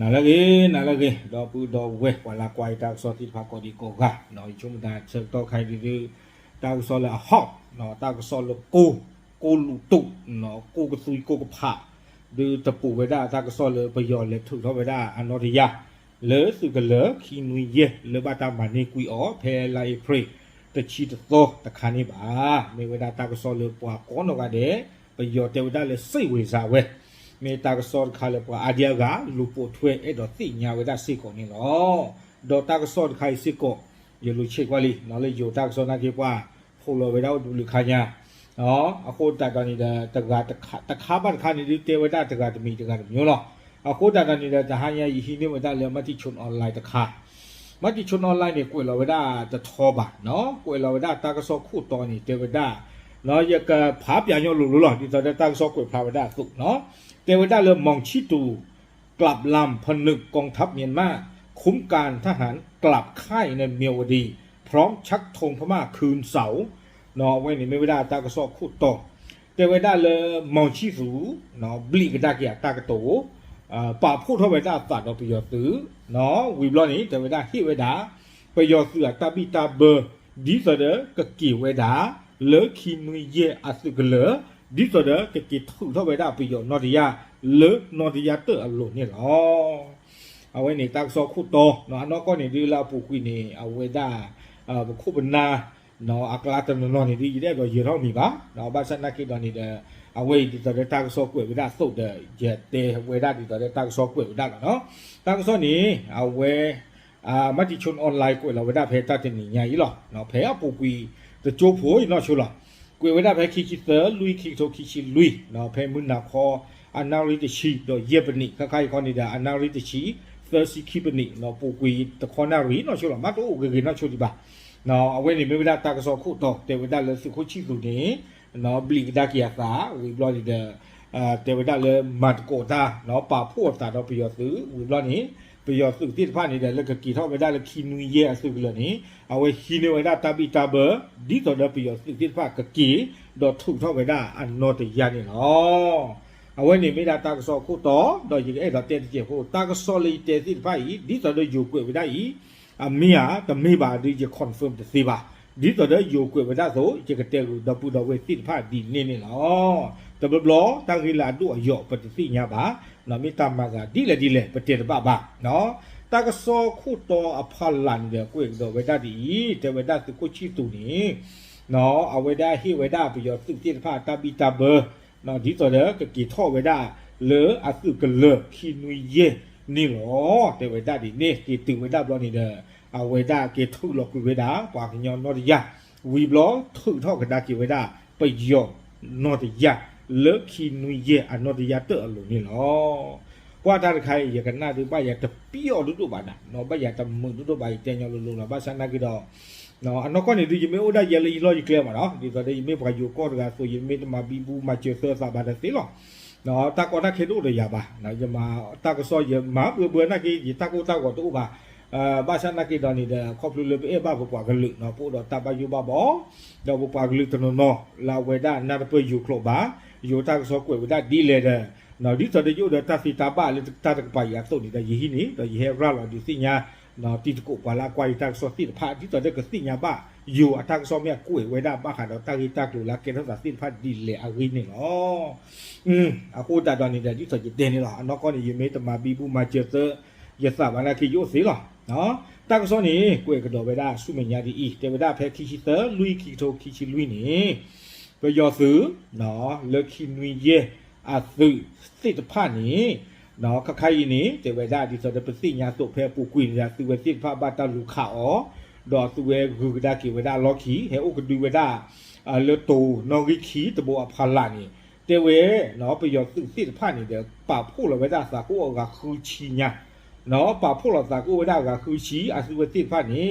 နာလကေနာလကေတော့ပူတော့ဝဲဝလာကွိုင်တာစောတိဖာကိုဒီကိုကနော်ချုံတာချက်တော့ခိုင်ဒီဒီတာဆောလာဟော့နော်တာဆောလကိုကိုလူတုနော်ကိုကသွီကိုကဖာဒီတပူဝဲတာတာဆောလပယောလေထုတော့ဝဲတာအနော်ဒီယာလေစုကလေခီနွေယေလေဘတာမနေကွီအောဖဲလိုက်ဖရိတချီတော့တခါနေပါမေဝဲတာတာဆောလပွားကောနော်ကတဲ့ပယောတေဝတာလေစိတ်ဝေစားဝဲ မေတာကစောခါလေပွာအာဒီယာကလူပိုထွဲအဲ့တော့သိညာဝဒစိကိုနေလောဒေါ်တာကစောခိုင်စိကိုရလူချိကွာလီနော်လေယိုတာကစောနာကေပွာဖိုလိုဝဒဒူလူခါညာနော်အခုတကနေတဲ့တကတခတခါပါတခါနေဒီတေဝဒတကတမီတကတမျိုးလောအခုတကနေတဲ့တဟန်ရယဟိနေဝဒလေမတိချုံအွန်လိုင်းတခါမတိချုံအွန်လိုင်းနေကိုလောဝဒတထောပါနော်ကိုလောဝဒတာကစောခုတော်နေတေဝဒ เนาะยากะผาเปียยอหลุลุหลอที่ตอนได้ตั้งซอกกวยพาวดาสุกเนาะเตวดาเริ่มมองชิตูกลับลำผนึกกองทัพเมียนมาคุ้มการทหารกลับค่ายในเมียวดี พร้อมชักธงพม่าคืนเสาเนาะไว้ในเมวดาตากระซอกคู่ต่อเตวดาเริ่มมองชิสูเนาะบลีกดาเกียตากระโตป่าพูดเท่าไวดาสัตว์เราไปยอตื้อเนาะวิบลอนี้เตวดาฮิเวดาไปยอเสือตาบีตาเบอร์ดีเสเดอร์กะกี่เวดา လေခိမီယေအစုကလေဒီဆိုတဲ့ကတိထုတော့ပဲဒါပြီးရောနော်ဒီယာလေနော်ဒီယာတဲ့အလို့နေလောအဝဲနေတက်စောခုတော့နော်အနောက်ကနေဒီလာပူကွိနေအဝဲဒါအခုပနာနော်အကလာတမနော်နေဒီတဲ့တော့ရေတော့မိပါနော်ဘာစနကိတော့နေတဲ့အဝဲဒီတော့တက်စောကွေဝဒါသုတ်တဲ့ရေတဲဝဲဒါဒီတော့တက်စောကွေဝဒါကနော်တက်စောနေအဝဲအာမတိချွန်အွန်လိုင်းကိုလာဝဒါဖေတာတင်ညာကြီးလောနော်ဖေအပူကွီ the job for in not chula kwe weda phe khi khi the lui khi to khi chi lui no phe mun na kho anari de chi do yep ni kha khai kho ni da anari de chi thirsty keep ni no po kwi the kho na ri no chula ma to ge ge na chuli ba no awe ni me weda ta ka so khu to te weda le su khu chi su ni no bli da ki ya sa we blog the အဲတေဝဒလေမတ်ကိုတာနော်ပါဖို့တာတော့ပြောသူဝီဘလနီ ပြောသူတိဖာနေတဲ့လက်ကကီထောဝဒလခီနူယေအစုကလနေအဝဲဟီနေဝဒတာဘီတာဘဒီတော့ပြောသူတိဖာကကီတော့ထုထောဝဒအနောတရနေနော်အဝဲနေမိတာတာကစောခုတော့တော့ဒီအဲ့တော့တဲ့တဲ့ဟိုတာကစောလီတဲ့တိဖာဤဒီတော့ယူကွေဝဒဤအမီယာတမေပါဒီကျ confirm တစေပါဒီတော့ယူကွေဝဒဆိုဒီကတဲ့ကိုတော့ပူတော့ဝဲတိဖာဒီနေနေနော်တဘဘလတာဂီလာတို့အယောပတိစိညာပါ နော်မိတမကဒီလေဒီလေပတေတပပါနော်တာကစောခုတော့အဖလန်တဲ့ကိုတော့ဝဒဒီတဲ့ဝဒစကိုချီတူနေနော်အဝဒဟိဝဒပြီးတော့သူတိဖာတပိတဘနော်ဒီတော့ကကီထောဝဒလေအစုကလေခိနွေယေနေလောတဲ့ဝဒဒီနေဒီတူဝဒဘလောနေတဲ့အဝဒကေထုလောကုဝဒပွားကညောနော်ဒီယာဝီဘလောထုထောကဒါကေဝဒပယောနော်ဒီယာ လေခိနွေယေအနော်ဒီယာတဲ့အလိုနေလောပွားတာခိုင်ရကနာဒီပါရတပိယောလူတို့ပါနာနော်ပါရတမှုတို့တို့ပါတဲညောလူလူလာပါစနာကိတော့နော်အနောက်ကနေဒီမေအိုဒါရလီလော်ကြီးကလဲမှာနော်ဒီဆိုတဲ့မေဘာယိုကော့ကဆိုရင်မေတမဘီဘူးမချေဆာစာဘာတဲ့စီလောနော်တာကောနာခေတို့ရပါနော်ယမတာကဆောယမဘဘနာကိဒီတာကိုတာကိုတူပါအာဘာသာနာကိဒနီဒခေါပလူလပေဘာဘပွားကလူနော်ပို့တော့တဘယူပါဘောတော့ဘပွားကလူတနော်နော်လာဝေဒနာပယူခလောပါ ယူတာကဆောကွေဝဒဒီလေတဲ့နော်ဒီဆိုတဲ့ယူတဲ့တဖီတာပါလေတာတကပါရသုတ်နေတဲ့ယဟိနေတော့ယဟရလာဒီစညာနော်တီတကုပါလာကွာတာဆောတိဖာဒီဆိုတဲ့ကစညာပါယူအတာကဆောမြကွေဝေဒပါခါတော့တာဂီတာကလူလာကေတော့စိဖာဒီလေအဂိနေနော်อืมအခုတာတော့နေတဲ့ဒီဆိုတဲ့တင်းနေလားအနောက်ကနေယမေတမဘီဘူးမချေသယသဘာနာခိယိုစီလားနော်တာကဆောနေကွေကတော့ဝေဒဆုမညာဒီဤတေဝဒဖဲခိရှိသလူီခိတိုခိရှိလူီနေ ပြောရသူနော်လခိနွေယေအသုစိတဖာနေနော်ခခိုင်နေတေဝဒဒီဆိုတဲ့ပစိညာစုဖဲပူကွေညာသူဝဲစိဖာဘတာလူခါအောဒေါ်သူဝဲဂူကဒါကိဝဒလော်ခီဟဲဥကဒူဝဒအလတိုနော်ဂီခီတဘောအဖလာနေတေဝဲနော်ပြောရသူစိတဖာနေတဲ့ပါဖို့လဝဒစာကိုကခူချီညာနော်ပါဖို့လစာကိုဝဒကခူချီအစုဝစိဖာနေ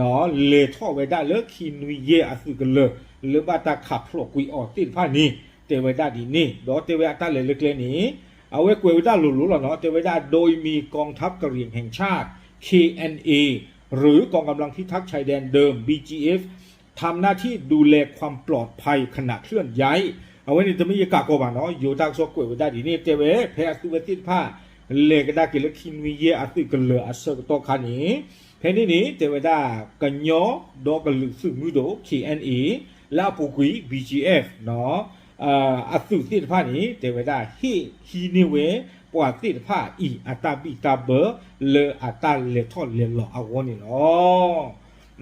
နော်လေထောဝဒလခီနွေယေအစုကလ หรือบาตาขับพลกุยออกตีนผ้านี้เตวดาดีนี่ดอเตวตาเลยเล็กๆนี้เอาไว้กวยด้าหลุๆหรอเนาะเตวดาโดยมีกองทัพกะเรียงแห่งชาติ KNA หรือกองกำลังพิทักษ์ชายแดนเดิม BGF ทำหน้าที่ดูแลความปลอดภัยขณะเคลื่อนย้ายเอาไว้ในตม่ยกากบาเนาะอยู่ทางซอกกวยได้ดีนี่เตเวแพ้สุเวตินผ้าเลกได้กิลคินวิเยอัติกันเหลืออัศกตคานี้เพนี้นี้เตเวดากันยอดอกกันหลือซึ่อมือโดขีแอนอี လာပူကွီ BGF နော်အာအသုတိတဖာနေတေဝဒဟိဟီနေဝဲပွာတိတဖာဤအတပိတဘလေအတလေထောလေလောအဝနေလော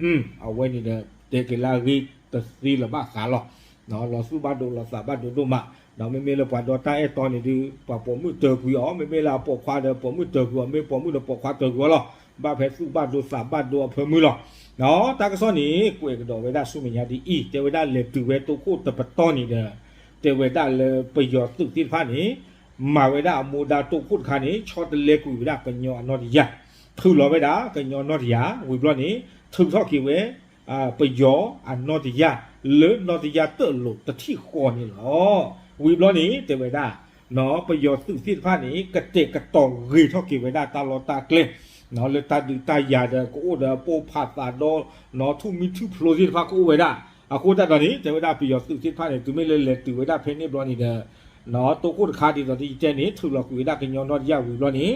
อืมအဝနေတဲ့တေကလာရီတစီလဘခါလောနော်လောစုဘဒိုလောစဘဒိုဒိုမနော်မေမေလပွာတော့တိုင်တော်နေဒီပပေါ်မှုတေကွီအောမေမေလာပေါ်ခွာတယ်ပေါ်မှုတေကွီမေပေါ်မှုတော့ပေါ်ခွာတေကွီလော ဘာဖဲစုဘဒိုစဘဒိုအဖမှုလောနော်တာကစောနေကိုေကတော့ဝေဒဆုမညာဒီဤတေဝဒလေတူဝဲတုခုတပတော်နေတဲ့တေဝဒလေပယောတုတိဖာနေမာဝေဒမူဒါတုခုခါနေချောတလေကူဝေဒကညောနော်ဒီယထုလောဝေဒကညောနော်ဒီယဝေဘလနေထုထောက်ကိဝဲအာပယောအနော်ဒီယလေနော်ဒီယတလို့တတိခေါ်နေလောဝေဘလနေတေဝဒနော်ပယောတုတိဖာနေကတဲ့ကတော်ရေထောက်ကိဝေဒတာလောတာကလေ နော်လေတာဒီတာယာဒကိုဒါပိုဖာတာတော့နော်သူမီသူဖလိုစီဖာကိုဝေဒအခုတတော်နေတေဝဒပြယောသူစစ်ဖာနေသူမေလေလေသူဝေဒဖဲနေဘလောနေတဲ့နော်တုခုတခါဒီတော့ဒီတဲ့နေသူလကွေဒကညောတော့ရဝီဘလောနေ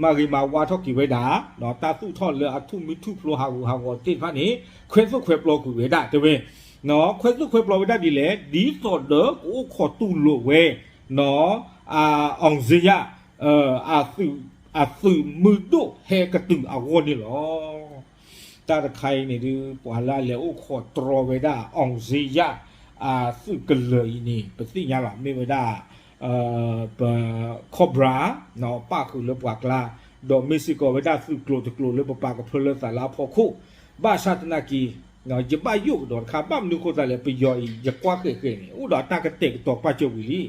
မာဂီမာဝါထောက်ကိဝေဒနော်တာသူထော့လေအထုမီသူဖလိုဟာကိုဟာကိုတိဖာနေခွဲစုခွဲပလောကူဝေဒတဝဲနော်ခွဲစုခွဲပလောဝေဒဒီလေဒီစော်တော့ကိုခေါ်တူလို့ဝဲနော်အာအောင်စရအာအာသူ အသူမှုတို့ဟဲကတူအဝနီလောတာတခိုင်နေဒီပွာလာလေဥခေါ်တရဝေဒအောင်စီယအာစုကလေနီပတိညာလာမေဝဒအာပကောဘရာနော်ပါခုလပွာကလာဒိုမက်ဆီကိုဝေဒစုကလိုတကလိုလပပါကဖလသလာဖို့ခုဘာရှတ်နာကီနော်ဂျပယုဒောခါပမ်နုခိုတလေပယောဤရကွာခေခေနေဥဒတာကတက်တော့ပတ်ချုပ်ဝီလီ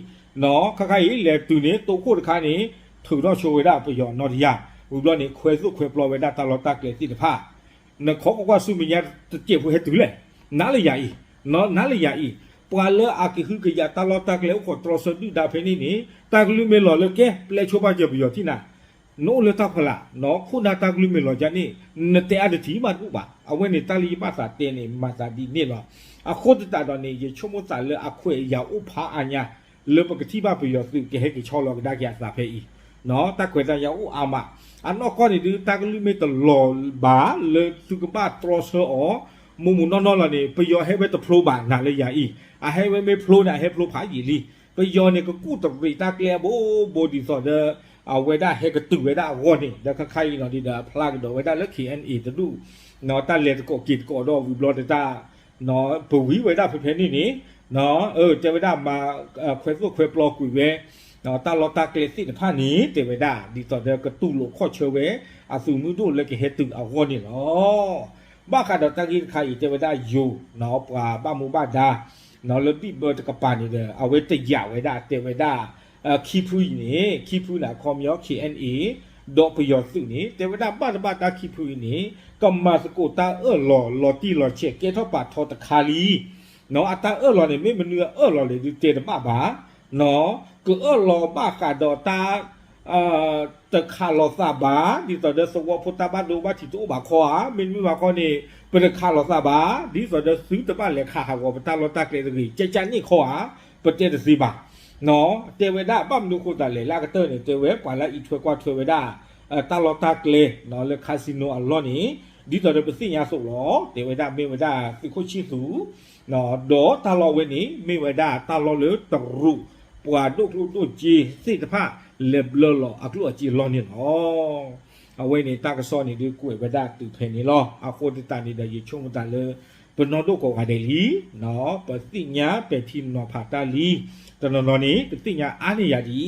နော်ခခိုင်လေတူနေတုခုတခါနေ thủ đó show ra bây giờ nó đi à u lo ni khue su khue plo về da ta lo ta ke ti de pha nó khó qua su mi nya che fu he tu le na le ya i nó na le ya i pwa le a ki hu ke ya ta lo ta ke le ko tro so du da phe ni ni ta ke lu me lo le ke ple cho ba je bi yo ti na no le ta phla no khu na ta ke lu me lo ja ni ne te a de ti ma du ba a we ni ta li ma sa te ni ma sa di ni lo a kho ta do ni ye chomo sa le a khue ya u pha a nya le pa ke ti ba bi yo su ke he ke cho lo da ke sa phe i နော်တခွေတရဦးအာမအနောကောနေဒီတကလူမေတလောဘာလေသူကပါထရဆောမူမူနော်နော်လာ နေပယောဟဲဘတဖလိုဘာနာလေယာဤအဟဲဝဲမေဖလိုနာဟဲဖလိုဖာကြီးလီပယောနေကကုတပရိတာကလေဘိုဘိုဒီဆိုတဲ့အဝေဒဟဲကတူဝေဒဝေါနေဒခခိုင်နော်ဒီဒါဖလာကဒဝေဒလက်ခီအန်အီတူနော်တလက်ကိုကစ်ကိုတော့ဝီဘလော့တာနော်ပဝီဝေဒဖဖဲနေနေနော်เออเจวดามาခွဲစုခွဲပလော့ကွေပဲ နော်တာလောတာကလေးစစ်ဖာနီတေဝဒဒီတော့တဲ့ကတူလို့ခေါ်ချဝဲအစုမှုတို့လက်ကဟဲတူအဝေါ်နေလောဘာကတော့တကြီးခိုင်တေဝဒယိုနော်ပါဘာမူဘာဒါနော်လပိဘတ်ကပါနေတယ်အဝဲတရဝဲဒါတေဝဒအခီဖူနေခီဖူလာခေါ်မြော KNA ဒေါ်ပယောစုနေတေဝဒပါတပါတာခီဖူနေကမ္မစကိုတာအော်လောလောတီလောချေကေထောပါထောတခါလီနော်အတာအော်လောနေမေမနူအော်လောလေဒီတေတပါပါနော် ก็เออลอมากาดอตาเอ่อตะคาลอซาบาดิสอดสวพุตบาดูบาติตุบาคอมินมิบาคอนี่เป็นตะคาลอซาบาดิสอดซื้อตะบะเลคาหาวปตาลอตาเกเรกีเจจันนี่คอปะเตตะซีบาနော်တေဝဒပမ်နုခုတလေလာကတဲ့နေတေဝကွာလာဤထွဲကွာထွဲဝဒအတလောတကလေနော်လေကာစီနိုအလောနီဒီတော်ပစီညာဆိုလောတေဝဒမေဝဒသိခုချီသူနော်ဒေါ်တလောဝဲနီမေဝဒတလောလေတရူ ပွာဒုကလုတို့จีစိတဖလေဘလလောအကလုအจีလောနေနော်အဝဲနေတာကစောနေဒီကိုဝဒတူဖင်နေလောအဖိုတတနေတဲ့ရေချုံတလေပနောတို့ကိုကတဲ့လီနော်ပတိညာပတိနောဖာတာလီတနနောနေပတိညာအာနေရဒီ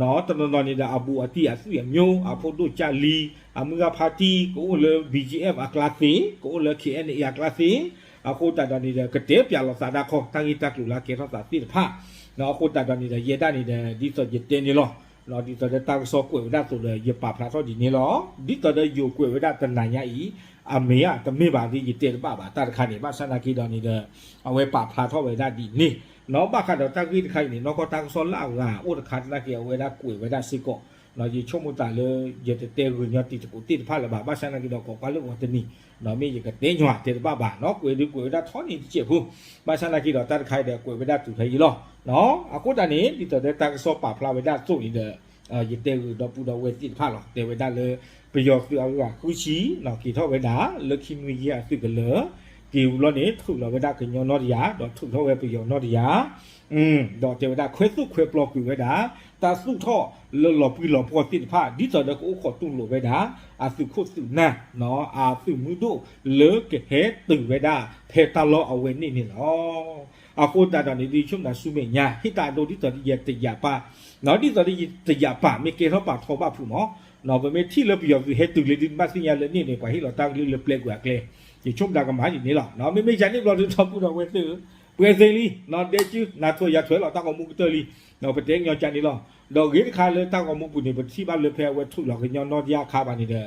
နော်တနနောနေတဲ့အဘူအတိအစုရမျိုးအဖို့တို့ကြလီအမှုကဖာတီကိုလေ BGF အကလာစီကိုလေ KNA အကလာစီအခုတတနေတဲ့ကတဲ့ပြလောစာဒါခေါတန်ကြီးတက်လူလာကေထောစာတိတဖာ နော်အခုတတနေတဲ့ရေတနေတဲ့ဒီဆိုရတင်နေလောနော်ဒီတော့တာဆောကွေဝဒဆိုတဲ့ရပါဖလာတော့ဒီနေလောဒီတော့ယူကွေဝဒတနညာဤအမေရတမေပါဒီရတဲ့ပါပါတာတခါနေပါဆန္ဒကီတော်နေတဲ့အဝဲပါဖလာတော့ဝဒဒီနေနော်ဘာကတော့တကိတခိုင်နေနော်ကတာဆောလာကအိုတခါတကီဝဲဒကွေဝဒစီကော နော်ဒီချုံမတာလေရတဲ့တဲ့ရညတိတကူတိဖလာပါဘာဆန္ဒကီတော်ကောကလို့ဝတနီနော်မေရကတဲ့ညွာတဲ့ပါပါနော်ကွေဒီကွေဝဒထောနေကြည့်ဘူးဘာဆန္ဒကီတော်တတခိုင်တဲ့ကွေဝဒတူဖေးလောနော်အခုတန်နေဒီတော့တာကဆောပါဖလာဝဒစုနေတဲ့အာယတဲ့တော့ပူတော့ဝဲတိဖာလောတေဝဒါလေပယောပြအကခုချီနော်ကီထောဝဲဒါလခိမီယာသိကလေဒီဦးလောနေထုလောဝဲဒါကညောနောဒီယာတော့ထုထောဝဲပယောနောဒီယာอืมတော့တေဝဒါခွဲစုခွဲပလော့ကူဝဲဒါတာစုထော လောလောပီလောပေါ်တိဖာဒီတော့ကိုခေါ်တူလိုဝဲဒါအာစုခုစုနာနော်အာစုမှုတို့လေကဟဲတူဝဲဒါဖေတလောအဝဲနေနေနော်အခုတာတော့နေဒီချုံနာစုမေညာဟိတာတို့ဒီတော့ဒီရတရပါနော်ဒီတော်ဒီတရပါမေကေတော့ပါထောပါဖူနော်နော်ဗမေတီလပီယောဟဲတူလီဒီမတ်စင်ရလနေနေပါဟီလောတာကလီလပလက်ကွာကလေဒီချုံဒါကမာကြီးနေလားနော်မေမေဂျန်နေဘလော်ဒီတော့ပူတော့ဝဲတူ ပွဲစင်လီနော်ဒေချူနာထွရထွဲလောတာကမူကတလီနော်ပတဲ့ညောချန်နေလောတော့ဂိခါလေတာကမူပူနေပတိပါလေဖဲဝဲထုလောကညောနော်ဒီယာခါပါနေတဲ့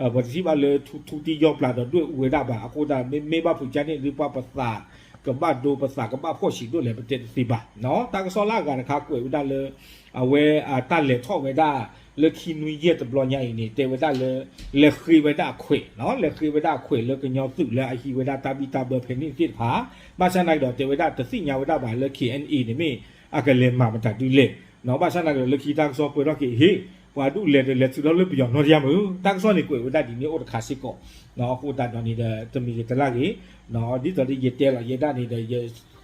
အဲပတိပါလေထူထူတီယောပလာတော့တွေ့ဝဲတာပါအခုဒါမေမေဘဖူချန်နေဒီပပစာကဘတ်ဒိုပစာကဘတ်ဖို့ရှိတို့လေပတဲ့စီပါနော်တာကစောလာကနခါကွေဝဒါ လေအဝဲအတက်လေထော့ဝဲတာလေခိနွေရက်တဘလညာအင်းနေတေဝတာလေလေခိဝဲတာခွေနော်လေခိဝဲတာခွေလေကညောစုလေအဟိဝဲတာတပိတာဘဖနိစစ်ဖာဘာစနိုင်တော့တေဝတာတသိညာဝဲတာပါလေခိ NE နေမိအကလေမာမတတူလေနော်ဘာစနိုင်တော့လေခိတာဆောပွေတော့ခိဟေဝါဒုလေလေသူတော့လေပြောင်းနော်ရမူတက်ဆောနေကွေဝဲတာဒီနေအိုတခါစစ်ကောနော်ဟိုတာတော့နေတဲ့တမီတလာကြီးနော်ဒီတော့ဒီရတဲလာရတာနေတဲ့ရ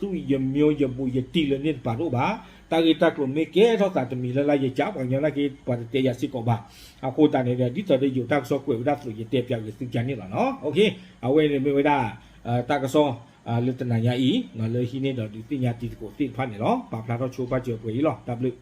သူရမျိုးရဘူးရတီလေနေပါတော့ပါ တာဂီတာကလိုမေကေထောတာတမီလာလာရကြပါညလာကေပါတေရစီကောပါအခုတန်နေတဲ့ဒီတော်တဲ့ယူတက်ဆော့ကွေဝဒဆိုရတဲ့ပြောက်ရစီကြနေလားနော်โอเคအဝဲနေမေဝဒအာတာကဆောအာလတနာယာဤနော်လေဟိနေတော့ဒီတင်ညာတီကိုတိဖာနေတော့ပါဖလာတော့ချိုးပါကြော်ပွေလော W